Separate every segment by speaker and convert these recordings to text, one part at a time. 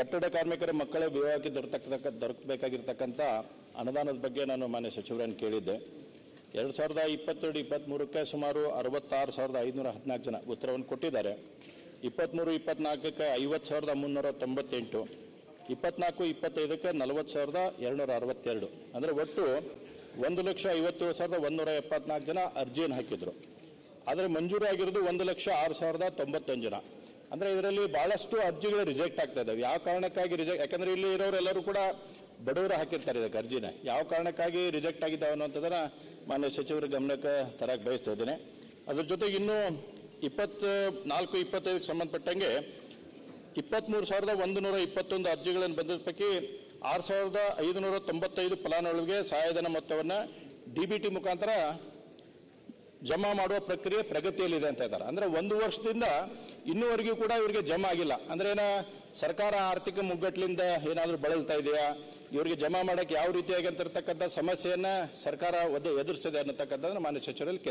Speaker 1: ಕಟ್ಟಡ ಕಾರ್ಮಿಕರ ಮಕ್ಕಳ ವಿವಾಹಕ್ಕೆ ದೊರತಕ್ಕ ದೊರಕಬೇಕಾಗಿರ್ತಕ್ಕಂಥ ಅನುದಾನದ ಬಗ್ಗೆ ನಾನು ಮಾನ್ಯ ಸಚಿವರನ್ನು ಕೇಳಿದ್ದೆ. ಎರಡು ಸಾವಿರದ ಇಪ್ಪತ್ತೆರಡು, ಇಪ್ಪತ್ತ್ಮೂರಕ್ಕೆ ಸುಮಾರು ಅರವತ್ತಾರು ಸಾವಿರದ ಐದುನೂರ ಹದಿನಾಲ್ಕು ಜನ ಉತ್ತರವನ್ನು ಕೊಟ್ಟಿದ್ದಾರೆ. ಇಪ್ಪತ್ತ್ಮೂರು ಇಪ್ಪತ್ನಾಲ್ಕಕ್ಕೆ ಐವತ್ತು ಸಾವಿರದ ಮುನ್ನೂರ ತೊಂಬತ್ತೆಂಟು. ಇಪ್ಪತ್ನಾಲ್ಕು ಇಪ್ಪತ್ತೈದಕ್ಕೆ ನಲವತ್ತು ಸಾವಿರದ ಎರಡುನೂರ ಅರವತ್ತೆರಡು. ಅಂದರೆ ಒಟ್ಟು ಒಂದು ಲಕ್ಷ ಐವತ್ತೇಳು ಸಾವಿರದ ಒಂದೂರ ಎಪ್ಪತ್ನಾಲ್ಕು ಜನ ಅರ್ಜಿಯನ್ನು ಹಾಕಿದರು. ಆದರೆ ಮಂಜೂರಾಗಿರೋದು ಒಂದು ಲಕ್ಷ ಆರು ಸಾವಿರದ ತೊಂಬತ್ತೊಂದು ಜನ. ಅಂದರೆ ಇದರಲ್ಲಿ ಭಾಳಷ್ಟು ಅರ್ಜಿಗಳು ರಿಜೆಕ್ಟ್ ಆಗ್ತಾ ಇದ್ದಾವೆ. ಯಾವ ಕಾರಣಕ್ಕಾಗಿ ರಿಜೆಕ್ಟ್ ಯಾಕಂದರೆ ಇಲ್ಲಿ ಇರೋರೆಲ್ಲರೂ ಕೂಡ ಬಡವರು ಹಾಕಿರ್ತಾರೆ ಇದಕ್ಕೆ ಅರ್ಜಿನ. ಯಾವ ಕಾರಣಕ್ಕಾಗಿ ರಿಜೆಕ್ಟ್ ಆಗಿದ್ದಾವೆ ಅನ್ನೋಂಥದ್ದನ್ನ ಮಾನ್ಯ ಸಚಿವರ ಗಮನಕ್ಕೆ ತರಕ್ಕೆ ಬಯಸ್ತಾ ಇದ್ದೇನೆ. ಅದ್ರ ಜೊತೆಗೆ ಇನ್ನೂ ಇಪ್ಪತ್ತು ನಾಲ್ಕು ಇಪ್ಪತ್ತೈದಕ್ಕೆ ಸಂಬಂಧಪಟ್ಟಂಗೆ ಇಪ್ಪತ್ತ್ಮೂರು ಸಾವಿರದ ಒಂದು ನೂರ ಇಪ್ಪತ್ತೊಂದು ಅರ್ಜಿಗಳನ್ನು ಬಂದಿದ್ದ ಪೈಕಿ ಆರು ಸಾವಿರದ ಐದುನೂರ ತೊಂಬತ್ತೈದು ಫಲಾನುಭವಿಗೆ ಸಹಾಯಧನ ಮೊತ್ತವನ್ನು ಡಿ ಬಿ ಟಿ ಮುಖಾಂತರ ಜಮಾ ಮಾಡುವ ಪ್ರಕ್ರಿಯೆ ಪ್ರಗತಿಯಲ್ಲಿದೆ ಅಂತ ಇದ್ದಾರೆ ಅಂದ್ರೆ ಒಂದು ವರ್ಷದಿಂದ ಇನ್ನೂವರೆಗೂ ಕೂಡ ಇವರಿಗೆ ಜಮಾ ಆಗಿಲ್ಲ. ಅಂದ್ರೆ ಏನ, ಸರ್ಕಾರ ಆರ್ಥಿಕ ಮುಗ್ಗಟ್ಟಲಿಂದ ಏನಾದರೂ ಬಳಲ್ತಾ ಇದೆಯಾ? ಇವರಿಗೆ ಜಮಾ ಮಾಡೋಕೆ ಯಾವ ರೀತಿಯಾಗಿ ಅಂತಿರ್ತಕ್ಕಂಥ ಸಮಸ್ಯೆಯನ್ನು ಸರ್ಕಾರ ಒದ್ದು ಎದುರಿಸಿದೆ ಅನ್ನತಕ್ಕಂಥದ್ದನ್ನು ಮಾನ್ಯ ಸಚಿವರಲ್ಲಿ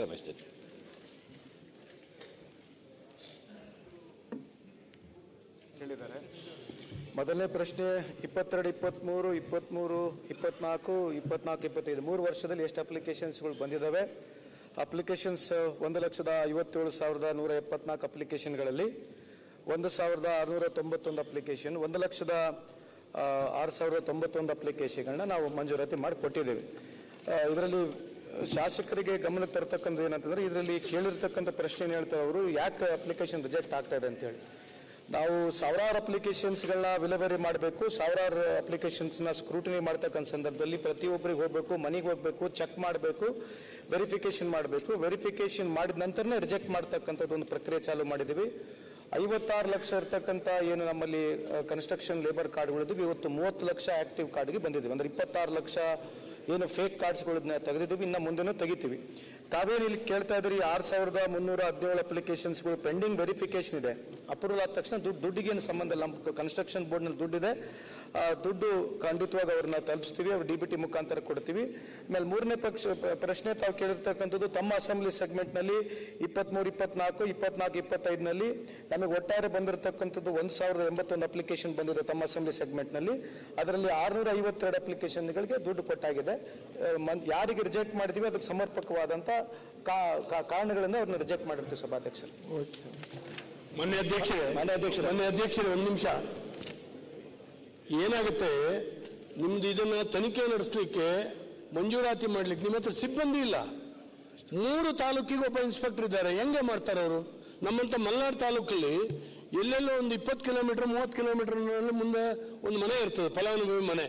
Speaker 2: ಹೇಳಿದ್ದಾರೆ ಮೊದಲನೇ ಪ್ರಶ್ನೆ, ಇಪ್ಪತ್ತೆರಡು ಇಪ್ಪತ್ತ್ಮೂರು ಇಪ್ಪತ್ತ್ಮೂರು ಇಪ್ಪತ್ನಾಲ್ಕು ಇಪ್ಪತ್ನಾಲ್ಕು, ಇಪ್ಪತ್ತೈದು. ಮೂರು ವರ್ಷದಲ್ಲಿ ಎಷ್ಟು ಅಪ್ಲಿಕೇಶನ್ಸ್ಗಳು ಬಂದಿದ್ದಾವೆ? ಅಪ್ಲಿಕೇಶನ್ಸ್ ಒಂದು ಲಕ್ಷದ ಐವತ್ತೇಳು ಸಾವಿರದ ನೂರ ಎಪ್ಪತ್ನಾಲ್ಕು ಅಪ್ಲಿಕೇಶನ್ಗಳಲ್ಲಿ ಒಂದು ಸಾವಿರದ ಆರುನೂರ ತೊಂಬತ್ತೊಂದು ಅಪ್ಲಿಕೇಶನ್, ಒಂದು ಲಕ್ಷದ ಆರು ಸಾವಿರದ ತೊಂಬತ್ತೊಂದು ಅಪ್ಲಿಕೇಶನ್ಗಳನ್ನ ನಾವು ಮಂಜೂರಾತಿ ಮಾಡಿ ಕೊಟ್ಟಿದ್ದೇವೆ ಇದರಲ್ಲಿ ಶಾಸಕರಿಗೆ ಗಮನಕ್ಕೆ ತರ್ತಕ್ಕಂಥ ಏನಂತಂದ್ರೆ, ಇದರಲ್ಲಿ ಕೇಳಿರ್ತಕ್ಕಂಥ ಪ್ರಶ್ನೆ ಏನು ಹೇಳ್ತಾರೆ ಅವರು, ಯಾಕೆ ಅಪ್ಲಿಕೇಶನ್ ರಿಜೆಕ್ಟ್ ಆಗ್ತಾ ಇದೆ ಅಂತೇಳಿ. ನಾವು ಸಾವಿರಾರು ಅಪ್ಲಿಕೇಶನ್ಸ್ಗಳನ್ನ ವಿಲೇವರಿ ಮಾಡಬೇಕು, ಸಾವಿರಾರು ಅಪ್ಲಿಕೇಶನ್ಸ್ನ ಸ್ಕ್ರೂಟಿನಿ ಮಾಡ್ತಕ್ಕಂಥ ಸಂದರ್ಭದಲ್ಲಿ ಪ್ರತಿಯೊಬ್ಬರಿಗೆ ಹೋಗಬೇಕು, ಮನೆಗೆ ಹೋಗಬೇಕು ಚೆಕ್ ಮಾಡಬೇಕು ವೆರಿಫಿಕೇಶನ್ ಮಾಡಬೇಕು. ವೆರಿಫಿಕೇಶನ್ ಮಾಡಿದ ನಂತರನೇ ರಿಜೆಕ್ಟ್ ಮಾಡ್ತಕ್ಕಂಥದ್ದು ಒಂದು ಪ್ರಕ್ರಿಯೆ ಚಾಲೂ ಮಾಡಿದ್ದೀವಿ. ಐವತ್ತಾರು ಲಕ್ಷ ಇರ್ತಕ್ಕಂಥ ಏನು ನಮ್ಮಲ್ಲಿ ಕನ್ಸ್ಟ್ರಕ್ಷನ್ ಲೇಬರ್ ಕಾರ್ಡ್ಗಳಿದ್ವಿ ಇವತ್ತು ಮೂವತ್ತು ಲಕ್ಷ ಆಕ್ಟಿವ್ ಕಾರ್ಡ್ಗೆ ಬಂದಿದ್ದೀವಿ. ಅಂದರೆ ಇಪ್ಪತ್ತಾರು ಲಕ್ಷ ಏನು ಫೇಕ್ ಕಾರ್ಡ್ಸ್ಗಳನ್ನ ತೆಗೆದಿದ್ದೀವಿ. ಇನ್ನು ಮುಂದೆನೂ ತೆಗಿತೀವಿ. ತಾವೇನು ಇಲ್ಲಿ ಕೇಳ್ತಾ ಇದ್ರಿ ಆರು ಸಾವಿರದ ಮುನ್ನೂರ ಹದಿನೇಳು ಅಪ್ಲಿಕೇಶನ್ಸ್ಗಳು ಪೆಂಡಿಂಗ್ ವೆರಿಫಿಕೇಶನ್ ಇದೆ. ಅಪ್ರೂವಲ್ ಆದ ತಕ್ಷಣ ದುಡ್ಡು ದುಡ್ಡಿಗೇನು ಸಂಬಂಧ ಇಲ್ಲ. ನಮ್ಮ ಕನ್ಸ್ಟ್ರಕ್ಷನ್ ಬೋರ್ಡ್ನಲ್ಲಿ ದುಡ್ಡಿದೆ. ದುಡ್ಡು ಖಂಡಿತವಾಗಿ ಅವ್ರನ್ನ ತಲುಪಿಸ್ತೀವಿ ಅವ್ರು ಡಿ ಬಿ ಟಿ ಮುಖಾಂತರ ಕೊಡ್ತೀವಿ. ಆಮೇಲೆ ಮೂರನೇ ಪಕ್ಷ ಪ್ರಶ್ನೆ ತಾವು ಕೇಳಿರ್ತಕ್ಕಂಥದ್ದು ತಮ್ಮ ಅಸೆಂಬ್ಲಿ ಸೆಗ್ಮೆಂಟ್ನಲ್ಲಿ ಇಪ್ಪತ್ಮೂರು ಇಪ್ಪತ್ನಾಲ್ಕು ಇಪ್ಪತ್ನಾಲ್ಕು ಇಪ್ಪತ್ತೈದನಲ್ಲಿ ನಮಗೆ ಒಟ್ಟಾರೆ ಬಂದಿರತಕ್ಕಂಥದ್ದು ಒಂದು ಸಾವಿರದ ಎಂಬತ್ತೊಂದು ಅಪ್ಲಿಕೇಶನ್ ಬಂದಿದೆ ತಮ್ಮ ಅಸೆಂಬ್ಲಿ ಸೆಗ್ಮೆಂಟ್ನಲ್ಲಿ. ಅದರಲ್ಲಿ ಆರುನೂರ ಐವತ್ತೆರಡು ಅಪ್ಲಿಕೇಶನ್ಗಳಿಗೆ ದುಡ್ಡು ಕೊಟ್ಟಾಗಿದೆ. ಯಾರಿಗೆ ರಿಜೆಕ್ಟ್ ಮಾಡಿದೀವಿ ಅದಕ್ಕೆ ಸಮರ್ಪಕವಾದಂಥ ಕಾ- ಕಾ- ಕಾರಣಗಳಿಂದ ಅವ್ರನ್ನ ರಿಜೆಕ್ಟ್ ಮಾಡಿರ್ತೀವಿ ಸಭಾಧ್ಯಕ್ಷರು.
Speaker 3: ಮೊನ್ನೆ ಅಧ್ಯಕ್ಷರೇ
Speaker 1: ಮಾನ್ಯ ಅಧ್ಯಕ್ಷರೇ.
Speaker 3: ಮೊನ್ನೆ ಅಧ್ಯಕ್ಷರೇ ಒಂದು ನಿಮಿಷ. ಏನಾಗುತ್ತೆ? ನಿಮ್ದು ಇದನ್ನ ತನಿಖೆ ನಡೆಸಲಿಕ್ಕೆ ಮಂಜೂರಾತಿ ಮಾಡ್ಲಿಕ್ಕೆ ನಿಮ್ಮ ಹತ್ರ ಸಿಬ್ಬಂದಿ ಇಲ್ಲ. ಮೂರು ತಾಲೂಕಿಗೆ ಒಬ್ಬ ಇನ್ಸ್ಪೆಕ್ಟರ್ ಇದ್ದಾರೆ. ಹೆಂಗೆ ಮಾಡ್ತಾರೆ ಅವರು? ನಮ್ಮಂತ ಮಲ್ನಾಡ್ ತಾಲೂಕಲ್ಲಿ ಎಲ್ಲೆಲ್ಲೋ ಒಂದು ಇಪ್ಪತ್ತು ಕಿಲೋಮೀಟರ್, ಮೂವತ್ತು ಕಿಲೋಮೀಟರ್ ಮುಂದೆ ಒಂದು ಮನೆ ಇರ್ತದೆ, ಫಲಾನುಭವಿ ಮನೆ.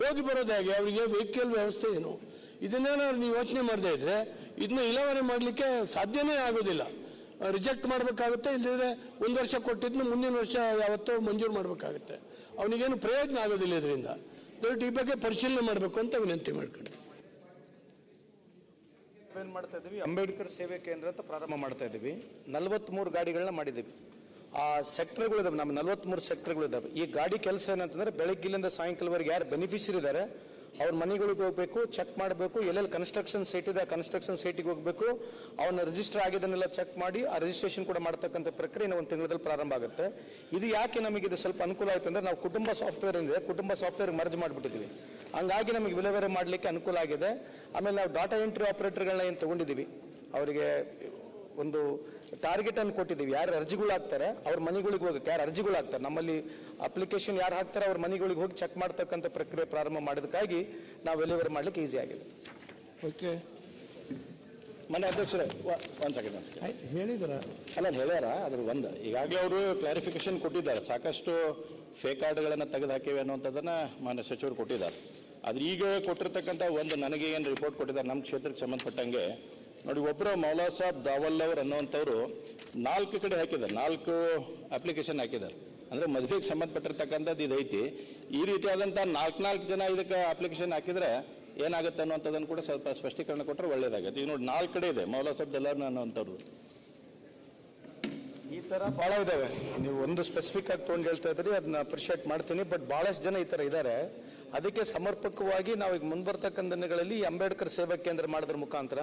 Speaker 3: ಹೋಗಿ ಬರೋದು ಅವರಿಗೆ ವೆಹಿಕಲ್ ವ್ಯವಸ್ಥೆ ಏನು? ಇದನ್ನೇನಾದ್ರು ನೀವು ಯೋಚನೆ ಮಾಡದೇ ಇದ್ರೆ ಇದನ್ನ ಇಲಾವರಿ ಮಾಡಲಿಕ್ಕೆ ಸಾಧ್ಯನೇ ಆಗೋದಿಲ್ಲ. ರಿಜೆಕ್ಟ್ ಮಾಡಬೇಕಾಗುತ್ತೆ ಇಲ್ಲದಿದ್ರೆ ಒಂದು ವರ್ಷ ಕೊಟ್ಟಿದ್ನ ಮುಂದಿನ ವರ್ಷ ಯಾವತ್ತೋ ಮಂಜೂರು ಮಾಡಬೇಕಾಗುತ್ತೆ. ಅವನಿಗೇನು ಪ್ರಯೋಜನ ಆಗೋದಿಲ್ಲ ಇದರಿಂದ. ದಯವಿಟ್ಟು ಈ ಬಗ್ಗೆ ಪರಿಶೀಲನೆ ಮಾಡಬೇಕು ಅಂತ ವಿನಂತಿ ಮಾಡ್ಕೊಂಡು
Speaker 2: ಮಾಡ್ತಾ ಇದ್ದೀವಿ? ಅಂಬೇಡ್ಕರ್ ಸೇವೆ ಕೇಂದ್ರ ಅಂತ ಪ್ರಾರಂಭ ಮಾಡ್ತಾ ಇದ್ದೀವಿ. ನಲವತ್ಮೂರು ಗಾಡಿಗಳನ್ನ ಮಾಡಿದ್ದೀವಿ. ಆ ಸೆಕ್ಟರ್ಗಳು ಇದಾವೆ. ನಮ್ಮ ನಲವತ್ಮೂರು ಸೆಕ್ಟರ್ಗಳು ಇದಾವೆ. ಈ ಗಾಡಿ ಕೆಲಸ ಏನಂತಂದ್ರೆ ಬೆಳಗ್ಗಿಲಿಂದ ಸಾಯಂಕಾಲವರೆಗೆ ಯಾರು ಬೆನಿಫಿಷರಿ ಇದ್ದಾರೆ ಅವ್ರ ಮನೆಗಳಿಗೆ ಹೋಗ್ಬೇಕು ಚೆಕ್ ಮಾಡಬೇಕು, ಎಲ್ಲೆಲ್ಲಿ ಕನ್ಸ್ಟ್ರಕ್ಷನ್ ಸೈಟ್ ಇದೆ ಕನ್ಸ್ಟ್ರಕ್ಷನ್ ಸೈಟಿಗೆ ಹೋಗ್ಬೇಕು. ಅವನ ರಿಜಿಸ್ಟರ್ ಆಗಿದ್ದನ್ನೆಲ್ಲ ಚೆಕ್ ಮಾಡಿ, ಆ ರಿಜಿಸ್ಟ್ರೇಷನ್ ಕೂಡ ಮಾಡ್ತಕ್ಕಂಥ ಪ್ರಕ್ರಿಯೆ ಒಂದು ತಿಂಗಳಲ್ಲಿ ಪ್ರಾರಂಭ ಆಗುತ್ತೆ. ಇದು ಯಾಕೆ ನಮಗೆ ಇದು ಸ್ವಲ್ಪ ಅನುಕೂಲ ಆಯಿತು ಅಂದರೆ ನಾವು ಕುಟುಂಬ ಸಾಫ್ಟ್ವೇರ್ ಅಂದರೆ ಕುಟುಂಬ ಸಾಫ್ಟ್ವೇರ್ ಮರ್ಜ್ ಮಾಡಿಬಿಟ್ಟಿದ್ದೀವಿ. ಹಂಗಾಗಿ ನಮಗೆ ವಿಲೇವಾರಿ ಮಾಡಲಿಕ್ಕೆ ಅನುಕೂಲ ಆಗಿದೆ. ಆಮೇಲೆ ನಾವು ಡಾಟಾ ಎಂಟ್ರಿ ಆಪರೇಟರ್ಗಳನ್ನ ಏನು ತಗೊಂಡಿದ್ದೀವಿ? ಅವರಿಗೆ ಒಂದು ಟಾರ್ಗೆಟ್ ಅನ್ನು ಕೊಟ್ಟಿದ್ದೀವಿ. ಯಾರು ಅರ್ಜಿಗಳು ಹಾಕ್ತಾರೆ ಅವ್ರ ಮನೆಗಳಿಗೆ ಹೋಗಕ್ಕೆ ಯಾರು ಅರ್ಜಿಗಳು ಹಾಕ್ತಾರೆ. ನಮ್ಮಲ್ಲಿ ಅಪ್ಲಿಕೇಶನ್ ಯಾರು ಹಾಕ್ತಾರೆ ಅವ್ರ ಮನೆಗಳಿಗೆ ಹೋಗಿ ಚೆಕ್ ಮಾಡ್ತಕ್ಕಂಥ ಪ್ರಕ್ರಿಯೆ ಪ್ರಾರಂಭ ಮಾಡೋದಕ್ಕಾಗಿ ನಾವು ಡೆಲಿವರಿ ಮಾಡ್ಲಿಕ್ಕೆ ಈಸಿ ಆಗಿದೆ.
Speaker 3: ಓಕೆ
Speaker 1: ಮನೆ ಅಧ್ಯಕ್ಷರೇ ಒಂದು ಸೆಕೆಂಡ್
Speaker 3: ಹೇಳಿದ್ರ?
Speaker 1: ಅಲ್ಲ ಹೇಳ್ಯಾರ ಅದ್ರ ಒಂದು. ಈಗಾಗಲೇ ಅವರು ಕ್ಲಾರಿಫಿಕೇಶನ್ ಕೊಟ್ಟಿದ್ದಾರೆ. ಸಾಕಷ್ಟು ಫೇಕ್ ಕಾರ್ಡ್ಗಳನ್ನು ತೆಗೆದು ಹಾಕಿವೆ ಅನ್ನೋಂಥದ್ದನ್ನು ಮಾನ್ಯ ಸಚಿವರು ಕೊಟ್ಟಿದ್ದಾರೆ. ಆದರೆ ಈಗ ಕೊಟ್ಟಿರ್ತಕ್ಕಂಥ ಒಂದು ನನಗೆ ಏನು ರಿಪೋರ್ಟ್ ಕೊಟ್ಟಿದ್ದಾರೆ ನಮ್ಮ ಕ್ಷೇತ್ರಕ್ಕೆ ಸಂಬಂಧಪಟ್ಟಂಗೆ ನೋಡಿ ಒಬ್ಬರು ಮೌಲಾ ಸಾಬ್ ದಾವಲ್ ಅವ್ರು ಅನ್ನುವಂಥವ್ರು ನಾಲ್ಕು ಕಡೆ ಹಾಕಿದ್ದಾರೆ. ನಾಲ್ಕು ಅಪ್ಲಿಕೇಶನ್ ಹಾಕಿದ್ದಾರೆ. ಅಂದರೆ ಮದುವೆಗೆ ಸಂಬಂಧಪಟ್ಟಿರ್ತಕ್ಕಂಥದ್ದು ಇದೈತಿ ಈ ರೀತಿಯಾದಂಥ ನಾಲ್ಕು ನಾಲ್ಕು ಜನ ಇದಕ್ಕೆ ಅಪ್ಲಿಕೇಶನ್ ಹಾಕಿದ್ರೆ ಏನಾಗುತ್ತೆ ಅನ್ನುವಂಥದ್ದನ್ನು ಕೂಡ ಸ್ವಲ್ಪ ಸ್ಪಷ್ಟೀಕರಣ ಕೊಟ್ಟರೆ ಒಳ್ಳೇದಾಗುತ್ತೆ. ಈಗ ನೋಡಿ, ನಾಲ್ಕು ಕಡೆ ಇದೆ ಮೌಲಾ ಸಾಬ್ ದಲ್ಲಾರ್ ಅನ್ನುವಂಥವ್ರು.
Speaker 2: ಈ ಥರ ಭಾಳ ಇದ್ದಾವೆ ನೀವು ಒಂದು ಸ್ಪೆಸಿಫಿಕ್ ಆಗಿ ತೊಗೊಂಡು ಹೇಳ್ತಾ ಇದ್ರಿ, ಅದನ್ನ ಅಪ್ರಿಷಿಯೇಟ್ ಮಾಡ್ತೀನಿ ಬಟ್ ಭಾಳಷ್ಟು ಜನ ಈ ಥರ ಇದ್ದಾರೆ ಅದಕ್ಕೆ ಸಮರ್ಪಕವಾಗಿ ನಾವು ಈಗ ಮುಂಬರ್ತಕ್ಕಂಥ ದಿನಗಳಲ್ಲಿ ಅಂಬೇಡ್ಕರ್ ಸೇವಾ ಕೇಂದ್ರ ಮಾಡಿದ್ರ ಮುಖಾಂತರ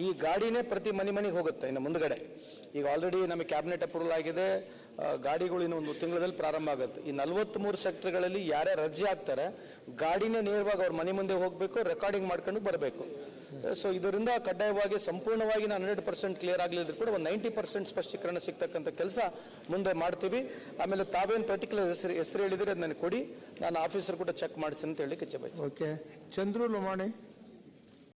Speaker 2: ಈ ಗಾಡಿನೇ ಪ್ರತಿ ಮನೆ ಮನೆಗೆ ಹೋಗುತ್ತೆ ಇನ್ನು ಮುಂದ್ಗಡೆ. ಈಗ ಆಲ್ರೆಡಿ ನಮಗೆ ಕ್ಯಾಬಿನೆಟ್ ಅಪ್ರೂವಲ್ ಆಗಿದೆ. ಗಾಡಿಗಳು ಒಂದು ತಿಂಗಳಲ್ಲಿ ಪ್ರಾರಂಭ ಆಗುತ್ತೆ. ಈ ನಲವತ್ತ್ಮೂರು ಸೆಕ್ಟರ್ಗಳಲ್ಲಿ ಯಾರೇ ರಜೆ ಆಗ್ತಾರೆ ಗಾಡಿನೇ ನೇರವಾಗಿ ಅವ್ರ ಮನೆ ಮುಂದೆ ಹೋಗಬೇಕು ರೆಕಾರ್ಡಿಂಗ್ ಮಾಡ್ಕೊಂಡು ಬರಬೇಕು. ಸೊ ಇದರಿಂದ ಕಡ್ಡಾಯವಾಗಿ ಸಂಪೂರ್ಣವಾಗಿ ನಾನು ಹಂಡ್ರೆಡ್ ಪರ್ಸೆಂಟ್ ಕ್ಲಿಯರ್ ಆಗಲಿದ್ರು ಕೂಡ ಒಂದು ನೈಂಟಿ ಪರ್ಸೆಂಟ್ ಸ್ಪಷ್ಟೀಕರಣ ಸಿಗ್ತಕ್ಕಂಥ ಕೆಲಸ ಮುಂದೆ ಮಾಡ್ತೀವಿ. ಆಮೇಲೆ ತಾವೇನು ಪರ್ಟಿಕ್ಯುಲರ್ ಹೆಸರು ಹೆಸರು ಹೇಳಿದ್ರೆ ಅದು ಕೊಡಿ. ನಾನು ಆಫೀಸರ್ ಕೂಡ ಚೆಕ್ ಮಾಡಿಸ್ತೀನಿ ಅಂತ ಹೇಳಿ ಬಯಸ್ತೀನಿ
Speaker 4: ಓಕೆ. ಚಂದ್ರು ಲಮಾಣಿ.